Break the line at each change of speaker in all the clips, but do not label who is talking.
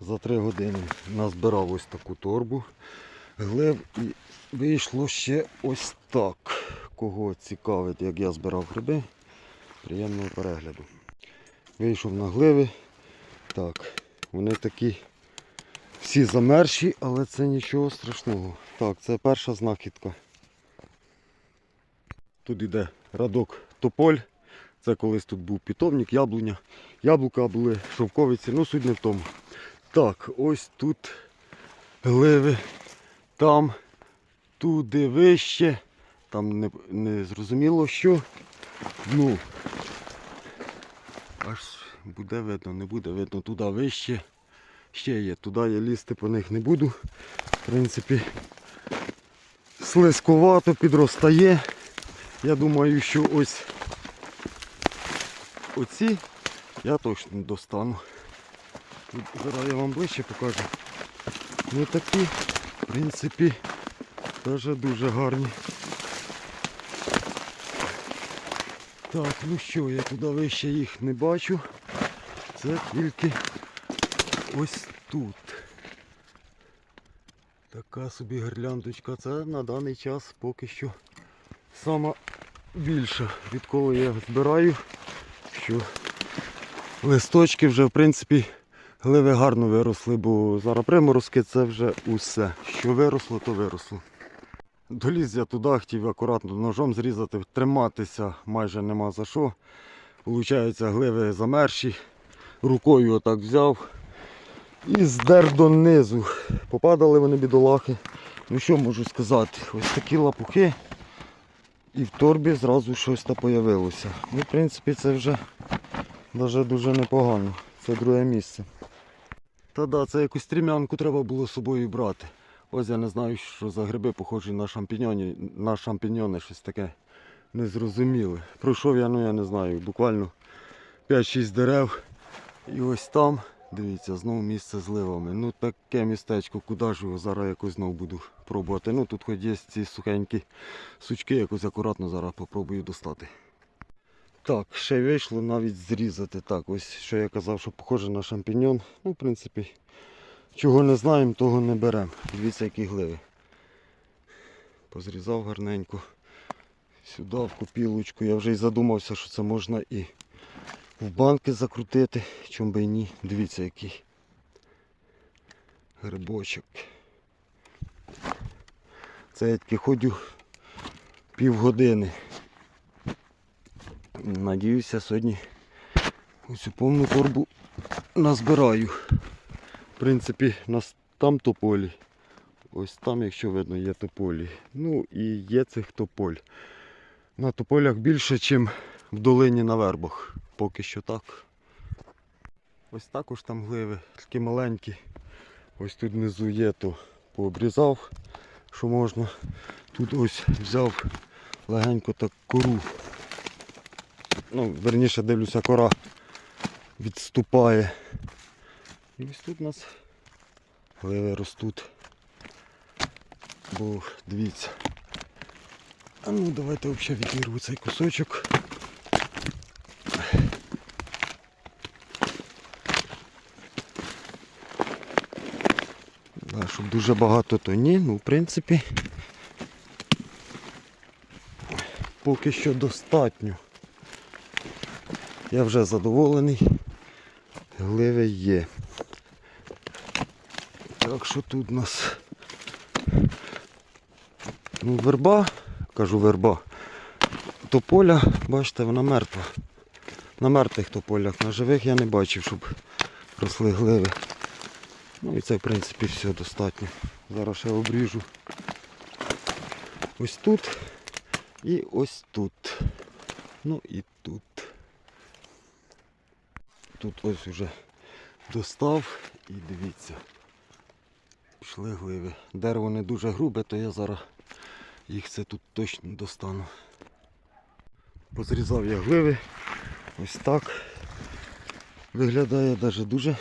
за три години назбирав ось таку торбу глиб і вийшло ще ось так. Кого цікавить, як я збирав гриби, приємного перегляду. Вийшов на гливи. Так, вони такі всі замерші, але це нічого страшного. Так, це перша знахідка. Тут йде радок тополь. Це колись тут був питомник, яблуня. Яблука були шовковиці, ну суть не в тому. Так, ось тут гливи, там, туди вище, там не, не зрозуміло що. Ну, аж буде видно, не буде видно, туди вище. Ще є, туди я лізти по них не буду. В принципі, слизьковато підростає. Я думаю, що ось оці я точно достану. Тут зараз я вам ближче покажу. Ну такі, в принципі, теж дуже гарні. Так, ну що, я туди вище їх не бачу. Це тільки ось тут. Така собі гирляндочка. Це на даний час поки що сама більша, відколи я збираю, що листочки вже в принципі гливи гарно виросли, бо зараз приморозки це вже усе. Що виросло, то виросло. Доліз я туди, хотів акуратно ножом зрізати, триматися майже нема за що. Получається, гливи замерші. Рукою отак взяв і здер донизу. Попадали вони бідолахи. Ну що можу сказати? Ось такі лапухи. І в торбі зразу щось та появилося. Ну, в принципі, це вже даже дуже непогано. Це друге місце. Та да, це якусь стрімянку треба було з собою брати. Ось я не знаю, що за гриби похожі на шампіньони, на шампіньони, щось таке незрозуміле. Пройшов я, ну я не знаю, буквально 5-6 дерев. І ось там, дивіться, знову місце з ливами. Ну таке містечко, куди ж його зараз якось знову буду пробувати. Ну тут хоч є ці сухенькі сучки, якось акуратно зараз попробую достати. Так, ще вийшло навіть зрізати. Так, ось що я казав, що похоже на шампіньон. Ну, в принципі, чого не знаємо, того не беремо. Дивіться, які гливи. Позрізав гарненько. Сюди в копілочку. Я вже й задумався, що це можна і в банки закрутити. Чом би і ні. Дивіться, який грибочок. Це я таки ходю півгодини. Надіюся, сьогодні усю повну торбу назбираю. В принципі, нас там тополі. Ось там, якщо видно, є тополі. Ну і є цих тополь. На тополях більше, ніж в долині на вербах. Поки що так. Ось також там гливи, такі маленькі. Ось тут внизу є, то пообрізав, що можна. Тут ось взяв легенько так кору. Ну, верніше дивлюся, кора відступає. І ось тут у нас гливи ростуть. Бо дивіться. А ну давайте взагалі відірву цей кусочок. Да, щоб дуже багато, то ні. Ну, в принципі, поки що достатньо. Я вже задоволений. Гливи є. Так що тут у нас ну, верба, кажу верба, тополя, бачите, вона мертва. На мертвих тополях, на живих я не бачив, щоб росли гливи. Ну і це в принципі все достатньо. Зараз ще обріжу. Ось тут і ось тут. Ну і тут. Тут ось уже достав і дивіться. Пішли гливи. Дерево не дуже грубе, то я зараз їх це тут точно достану. Позрізав я гливи. Ось так. Виглядає навіть дуже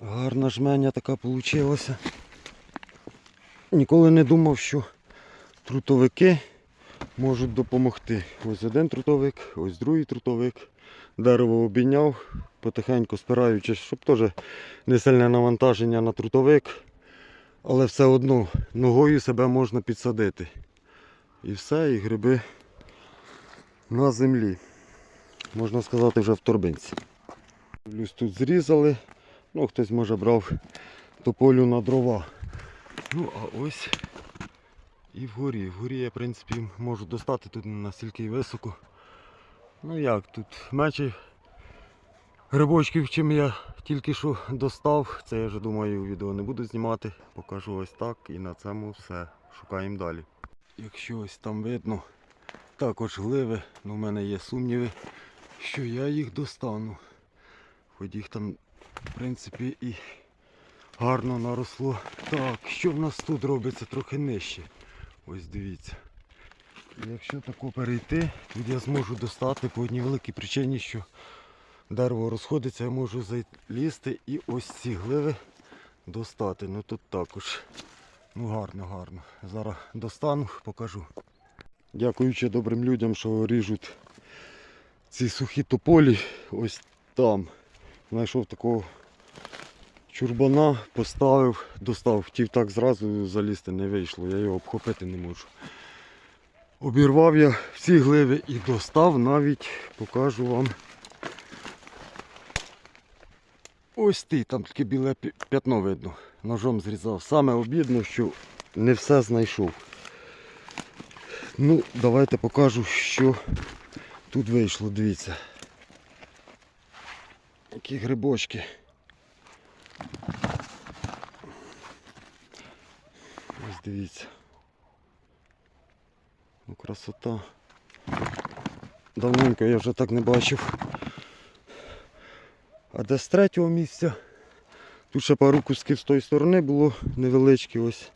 гарна жменя така вийшла. Ніколи не думав, що трутовики можуть допомогти. Ось один трутовик, ось другий трутовик. Дерево обійняв, потихеньку спираючись, щоб теж не сильне навантаження на трутовик. Але все одно ногою себе можна підсадити. І все, і гриби на землі. Можна сказати, вже в торбинці. Дивлюсь, тут зрізали. Ну, хтось може брав тополю на дрова. Ну, а ось і вгорі. Вгорі я, в принципі, можу достати тут настільки високо. Ну як, тут менше грибочків, чим я тільки що достав. Це я вже думаю, відео не буду знімати. Покажу ось так і на цьому все. Шукаємо далі. Якщо ось там видно, також гливи, ну в мене є сумніви, що я їх достану. Хоч їх там, в принципі, і гарно наросло. Так, що в нас тут робиться трохи нижче? Ось дивіться. Якщо тако перейти, тут я зможу достати по одній великій причині, що дерево розходиться, я можу залізти і ось ці гливи достати. Ну тут також. Ну гарно, гарно. Зараз достану, покажу. Дякуючи добрим людям, що ріжуть ці сухі тополі, ось там. Знайшов такого чурбана, поставив, достав, хотів так зразу залізти, не вийшло, я його обхопити не можу. Обірвав я всі гливи і достав, навіть покажу вам. Ось ти, там таке біле п'ятно видно. Ножом зрізав. Саме обідно, що не все знайшов. Ну, давайте покажу, що тут вийшло, дивіться. Які грибочки. Ось дивіться. Красота. Давненько я вже так не бачив. А де з третього місця? Тут ще пару кусків з тої сторони було невеличкі ось.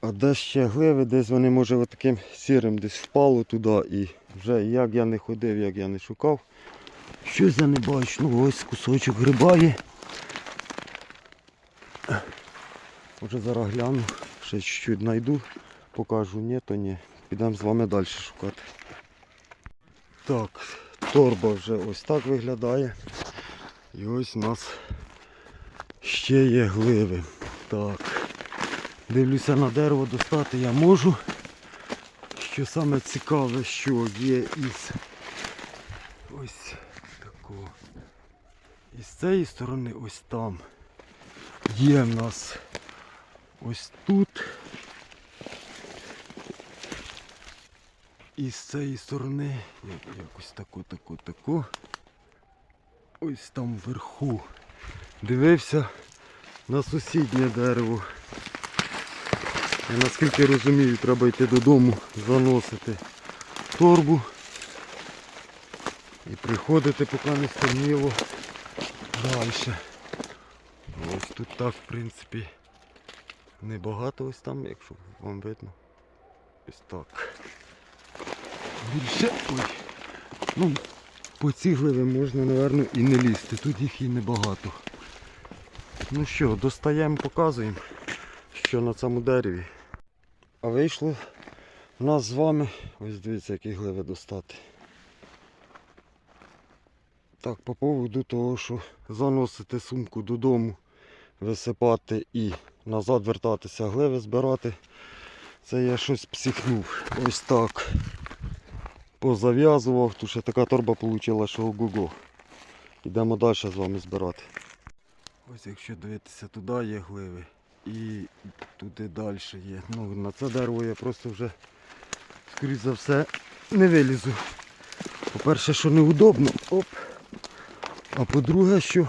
А де ще гливи, десь вони може отаким сірим десь впало туди і вже як я не ходив, як я не шукав. Щось я не бачу. Ну ось кусочок гриба є. Може зараз гляну, ще чуть-чуть знайду, покажу, ні, то ні. Підемо з вами далі шукати. Так, торба вже ось так виглядає. І ось у нас ще є гливи. Так. Дивлюся на дерево достати я можу. Що саме цікаве, що є із ось такого. І з цієї сторони ось там. Є в нас ось тут. І з цієї сторони як- якось таку, таку, таку. Ось там вверху. Дивився на сусіднє дерево. І наскільки розумію, треба йти додому, заносити торбу і приходити, поки не стемніло далі. Ось тут так, в принципі, небагато ось там, якщо вам видно. Ось так. Більше. Ой. Ну, по ці гливи можна, напевно, і не лізти. Тут їх і небагато. Ну що, достаємо, показуємо, що на цьому дереві. А вийшло в нас з вами. Ось дивіться, які гливи достати. Так, по поводу того, що заносити сумку додому, висипати і назад вертатися, гливи збирати. Це я щось психнув. Ось так. Позав'язував. Тут ще така торба вийшла, що ого-го. Йдемо далі з вами збирати. Ось якщо дивитися туди є гливи і туди далі є. Ну, на це дерево я просто вже, скоріш за все, не вилізу. По-перше, що неудобно. Оп. А по-друге, що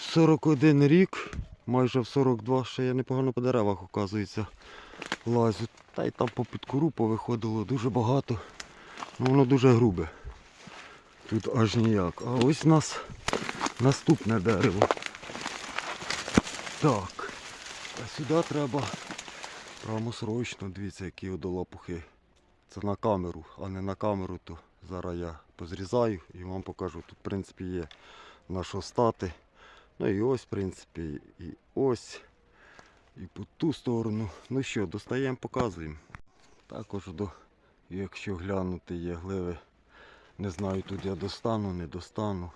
41 рік, майже в 42, ще я непогано по деревах, оказується, лазю. Та й там по підкору повиходило дуже багато. Ну, воно дуже грубе. Тут аж ніяк. А ось у нас наступне дерево. Так. А сюди треба прямо срочно, дивіться, які одолопухи. Це на камеру, а не на камеру, то зараз я позрізаю і вам покажу. Тут в принципі є на що стати. Ну і ось, в принципі, і ось, і по ту сторону. Ну що, достаємо, показуємо. Також до якщо глянути є гливи, не знаю, тут я достану, не достану.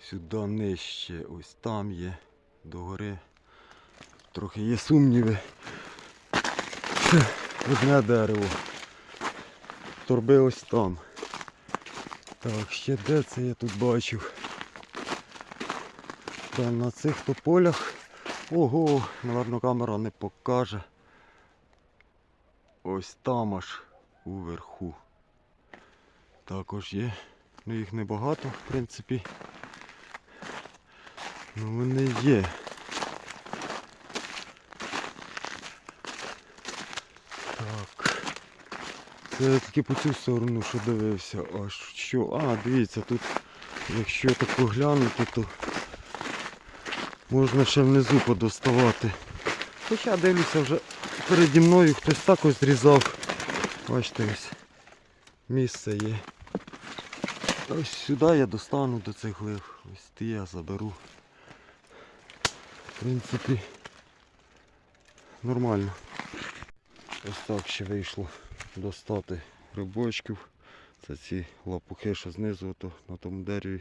Сюди нижче, ось там є, догори. Трохи є сумніви. Це одне дерево. Торби ось там. Так, ще де це я тут бачив? Та на цих тополях. Ого, напевно, камера не покаже. Ось там аж уверху. Також є. Ну їх небагато, в принципі. Ну вони є. Так. Це я тільки по цю сторону що дивився. А що? А, дивіться, тут якщо так поглянути, то можна ще внизу подоставати. Хоча дивлюся вже переді мною хтось так ось зрізав. Бачите ось місце є. Ось сюди я достану до цих глив. Ось ті я заберу. В принципі, нормально. Ось так ще вийшло достати грибочків. Це ці лапухи, що знизу ото, на тому дереві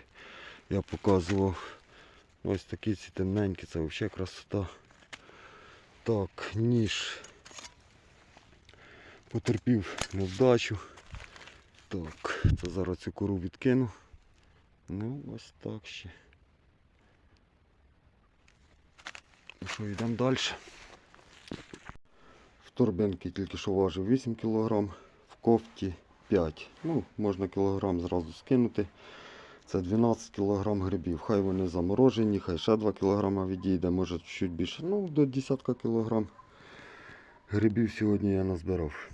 я показував. Ось такі ці темненькі, це взагалі красота. Так, ніж. Потерпів невдачу. Так, це зараз цю кору відкину. Ну, ось так ще. Ну що, йдемо далі. В торбинки тільки що важив 8 кг, в кофті 5. Ну, можна кілограм зразу скинути. Це 12 кг грибів. Хай вони заморожені, хай ще 2 кг відійде, може чуть більше. Ну, до 10 кг грибів сьогодні я назбирав.